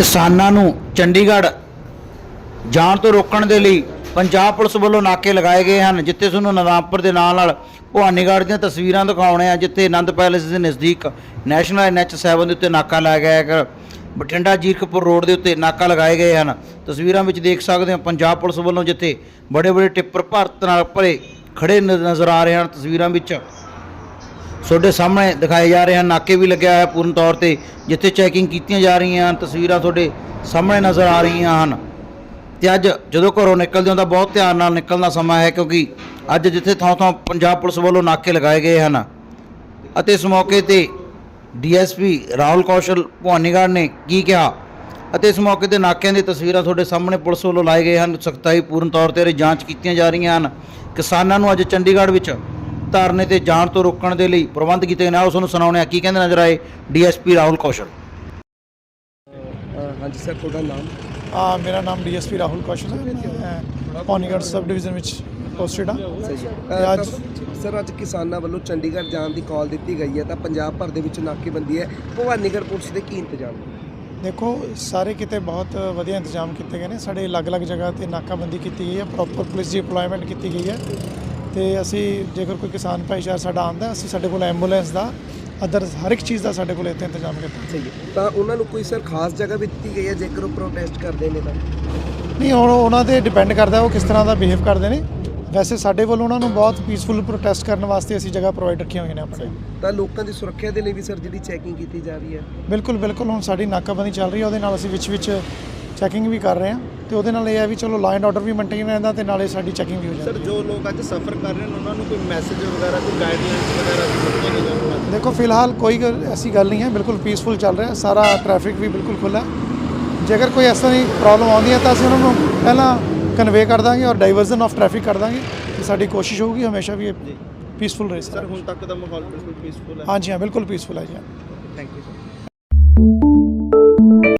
ਕਿਸਾਨਾਂ ਨੂੰ ਚੰਡੀਗੜ੍ਹ ਜਾਣ ਤੋਂ ਰੋਕਣ ਦੇ ਲਈ ਪੰਜਾਬ ਪੁਲਿਸ ਵੱਲੋਂ ਨਾਕੇ ਲਗਾਏ ਗਏ ਹਨ, ਜਿੱਥੇ ਤੁਹਾਨੂੰ ਨਰਾਮਪੁਰ ਦੇ ਨਾਲ ਨਾਲ ਭਵਾਨੀਗੜ੍ਹ ਦੀਆਂ ਤਸਵੀਰਾਂ ਦਿਖਾਉਣੇ ਆ, ਜਿੱਥੇ ਆਨੰਦ ਪੈਲੇਸ ਦੇ ਨਜ਼ਦੀਕ ਨੈਸ਼ਨਲ ਐਨਐਚ 7 ਦੇ ਉੱਤੇ ਨਾਕਾ ਲਾਇਆ ਗਿਆ ਹੈ ਬਠਿੰਡਾ ਜੀਰਕਪੁਰ ਰੋਡ ਦੇ ਉੱਤੇ ਨਾਕਾ ਲਗਾਏ ਗਏ ਹਨ। ਤਸਵੀਰਾਂ ਵਿੱਚ ਦੇਖ ਸਕਦੇ ਹੋ ਪੰਜਾਬ ਪੁਲਿਸ ਵੱਲੋਂ ਜਿੱਥੇ ਬੜੇ ਬੜੇ ਟਿੱਪਰ ਭਾਰਤ ਨਾਲ ਭਰੇ ਖੜੇ ਨ- ਨਜ਼ਰ ਆ ਰਹੇ ਹਨ। ਤਸਵੀਰਾਂ ਵਿੱਚ ਤੁਹਾਡੇ ਸਾਹਮਣੇ ਦਿਖਾਏ ਜਾ ਰਹੇ ਹਨ। ਨਾਕੇ ਵੀ ਲੱਗਿਆ ਹੋਇਆ ਪੂਰਨ ਤੌਰ ਤੇ, ਜਿੱਥੇ ਚੈਕਿੰਗ ਕੀਤੀਆਂ ਜਾ ਰਹੀਆਂ ਹਨ। ਤਸਵੀਰਾਂ ਤੁਹਾਡੇ ਸਾਹਮਣੇ ਨਜ਼ਰ ਆ ਰਹੀਆਂ ਹਨ। ਤੇ ਅੱਜ ਜਦੋਂ ਘਰੋਂ ਨਿਕਲਦੇ ਹੋ ਤਾਂ ਬਹੁਤ ਧਿਆਨ ਨਾਲ ਨਿਕਲਣਾ ਸਮਾਂ ਹੈ, ਕਿਉਂਕਿ ਅੱਜ ਜਿੱਥੇ ਥਾਂ ਥਾਂ ਪੰਜਾਬ ਪੁਲਿਸ ਵੱਲੋਂ ਨਾਕੇ ਲਗਾਏ ਗਏ ਹਨ। ਅਤੇ ਇਸ ਮੌਕੇ ਤੇ ਡੀਐਸਪੀ ਰਾਹੁਲ ਕੌਸ਼ਲ ਭਵਾਨੀਗੜ੍ਹ ਨੇ ਕੀ ਕਿਹਾ? ਅਤੇ ਇਸ ਮੌਕੇ ਤੇ ਨਾਕਿਆਂ ਦੀ ਤਸਵੀਰਾਂ ਤੁਹਾਡੇ ਸਾਹਮਣੇ ਪੁਲਿਸ ਵੱਲੋਂ ਲਾਏ ਗਏ ਹਨ। ਸਖਤਾਈ ਪੂਰਨ ਤੌਰ ਤੇ ਜਾਂਚ ਕੀਤੀਆਂ ਜਾ ਰਹੀਆਂ ਹਨ। ਕਿਸਾਨਾਂ ਨੂੰ ਅੱਜ ਚੰਡੀਗੜ੍ਹ ਵਿੱਚ ਧਰਨੇ ਤੇ ਜਾਣ ਤੋਂ ਰੋਕਣ ਦੇ ਲਈ ਪ੍ਰਬੰਧ ਕੀਤੇ ਗਏ ਨੇ। ਆਓ ਤੁਹਾਨੂੰ ਸੁਣਾਉਂਦੇ ਹਾਂ ਕੀ ਕਹਿੰਦੇ ਨਜ਼ਰ ਆਏ ਡੀਐਸਪੀ ਰਾਹੁਲ ਕੌਸ਼ਲ। ਹਾਂਜੀ ਸਰ ਤੁਹਾਡਾ ਨਾਮ? ਆ ਮੇਰਾ ਨਾਮ ਡੀਐਸਪੀ ਰਾਹੁਲ ਕੌਸ਼ਲ ਹੈ। ਮੈਂ ਪੌਨੀਗੜ੍ਹ ਸਬ ਡਿਵੀਜ਼ਨ ਵਿੱਚ ਪੋਸਟਡ ਹਾਂ। ਸਹੀ ਹੈ। ਤੇ ਅੱਜ- ਸਰ ਅੱਜ ਕਿਸਾਨਾਂ ਵੱਲੋਂ ਚੰਡੀਗੜ੍ਹ ਜਾਣ ਦੀ ਕਾਲ ਦਿੱਤੀ ਗਈ ਹੈ ਤਾਂ ਪੰਜਾਬ ਭਰ ਦੇ ਵਿੱਚ ਨਾਕੇਬੰਦੀ ਹੈ। ਭਵਾਨੀਗੜ੍ਹ ਪੁਲਿਸ ਦੇ ਕੀ ਇੰਤਜ਼ਾਮ ਨੇ? ਦੇਖੋ ਸਾਰੇ ਕਿਤੇ ਬਹੁਤ ਵਧੀਆ ਇੰਤਜ਼ਾਮ ਕੀਤੇ ਗਏ ਨੇ। ਸਾਡੇ ਅਲੱਗ-ਅਲੱਗ ਜਗ੍ਹਾ ਤੇ ਨਾਕਾਬੰਦੀ ਕੀਤੀ ਗਈ ਹੈ। ਪ੍ਰੋਪਰ ਪੁਲਿਸ ਦੀ ਡਿਪਲੋਇਮੈਂਟ ਕੀਤੀ ਗਈ ਹੈ। ਤੇ ਅਸੀਂ ਜੇਕਰ ਕੋਈ ਕਿਸਾਨ ਭਾਈਚਾਰਾ ਸਾਡਾ ਆਂਦਾ ਅਸੀਂ ਸਾਡੇ ਕੋਲ ਐਂਬੂਲੈਂਸ ਦਾ ਅਦਰ ਹਰ ਇੱਕ ਚੀਜ਼ ਦਾ ਸਾਡੇ ਕੋਲ ਇੱਥੇ ਇੰਤਜ਼ਾਮ ਕੀਤਾ। ਸਹੀ ਹੈ। ਤਾਂ ਉਹਨਾਂ ਨੂੰ ਕੋਈ ਸਰ ਖਾਸ ਜਗ੍ਹਾ ਵੀ ਦਿੱਤੀ ਗਈ ਹੈ ਜੇਕਰ ਉਹ ਪ੍ਰੋਟੈਸਟ ਕਰਦੇ ਨੇ ਤਾਂ? ਨਹੀਂ ਹੁਣ ਉਹਨਾਂ ਤੇ ਡਿਪੈਂਡ ਕਰਦਾ ਉਹ ਕਿਸ ਤਰ੍ਹਾਂ ਦਾ ਬਿਹੇਵ ਕਰਦੇ ਨੇ। ਵੈਸੇ ਸਾਡੇ ਵੱਲੋਂ ਉਹਨਾਂ ਨੂੰ ਬਹੁਤ ਪੀਸਫੁਲ ਪ੍ਰੋਟੈਸਟ ਕਰਨ ਵਾਸਤੇ ਅਸੀਂ ਜਗ੍ਹਾ ਪ੍ਰੋਵਾਈਡ ਰੱਖੀਆਂ ਹੋਈਆਂ ਨੇ ਆਪਣੇ। ਤਾਂ ਲੋਕਾਂ ਦੀ ਸੁਰੱਖਿਆ ਦੇ ਲਈ ਵੀ ਸਰ ਜਿਹੜੀ ਚੈਕਿੰਗ ਕੀਤੀ ਜਾ ਰਹੀ ਹੈ? ਬਿਲਕੁਲ ਬਿਲਕੁਲ ਹੁਣ ਸਾਡੀ ਨਾਕਾਬੰਦੀ ਚੱਲ ਰਹੀ ਹੈ ਉਹਦੇ ਨਾਲ ਅਸੀਂ ਵਿੱਚ ਵਿੱਚ ਚੈਕਿੰਗ ਵੀ ਕਰ ਰਹੇ ਹਾਂ। ਤੇ ਉਹਦੇ ਨਾਲ ਇਹ ਹੈ ਵੀ ਚਲੋ ਲਾਅ ਐਂਡ ਆਰਡਰ ਵੀ ਮੇਨਟੇਨ ਰਹਿੰਦਾ ਤੇ ਨਾਲੇ ਸਾਡੀ ਚੈਕਿੰਗ ਵੀ ਹੋ ਸਰ ਜਾਂਦੀ ਜੋ ਲੋਕ ਅੱਜ ਸਫਰ ਕਰ ਰਹੇ ਨੇ ਉਹਨਾਂ ਨੂੰ ਕੋਈ ਮੈਸੇਜ ਵਗੈਰਾ ਕੋਈ ਗਾਈਡਲਾਈਨਸ ਵਗੈਰਾ ਦਿੱਤੀਆਂ ਹੋਣ ਹੈ ਦੇਖੋ ਫਿਲਹਾਲ ਕੋਈ ਐਸੀ ਗੱਲ ਨਹੀਂ ਹੈ ਬਿਲਕੁਲ ਪੀਸਫੁਲ ਚੱਲ ਰਿਹਾ ਸਾਰਾ ਟ੍ਰੈਫਿਕ ਵੀ ਬਿਲਕੁਲ ਖੁੱਲ੍ਹਾ। ਹੈ ਜੇਕਰ ਕੋਈ ਇਸ ਤਰ੍ਹਾਂ ਦੀ ਪ੍ਰੋਬਲਮ ਆਉਂਦੀ ਹੈ ਤਾਂ ਅਸੀਂ ਉਹਨਾਂ ਨੂੰ ਪਹਿਲਾਂ ਕਨਵੇ ਕਰ ਦਾਂਗੇ ਔਰ ਡਾਈਵਰਜ਼ਨ ਆਫ ਟ੍ਰੈਫਿਕ ਕਰ ਦਾਂਗੇ ਤੇ ਸਾਡੀ ਕੋਸ਼ਿਸ਼ ਹੋਊਗੀ ਹਮੇਸ਼ਾ ਵੀ ਪੀਸਫੁਲ ਰਹੇ ਸਰ ਸਾਰਾ। ਹੁਣ ਤੱਕ ਦਾ ਮਾਹੌਲ ਬਿਲਕੁਲ ਪੀਸਫੁਲ ਹੈ। ਹਾਂਜੀ ਹਾਂ ਬਿਲਕੁਲ ਪੀਸਫੁਲ ਹੈ ਜੀ। Thank you sir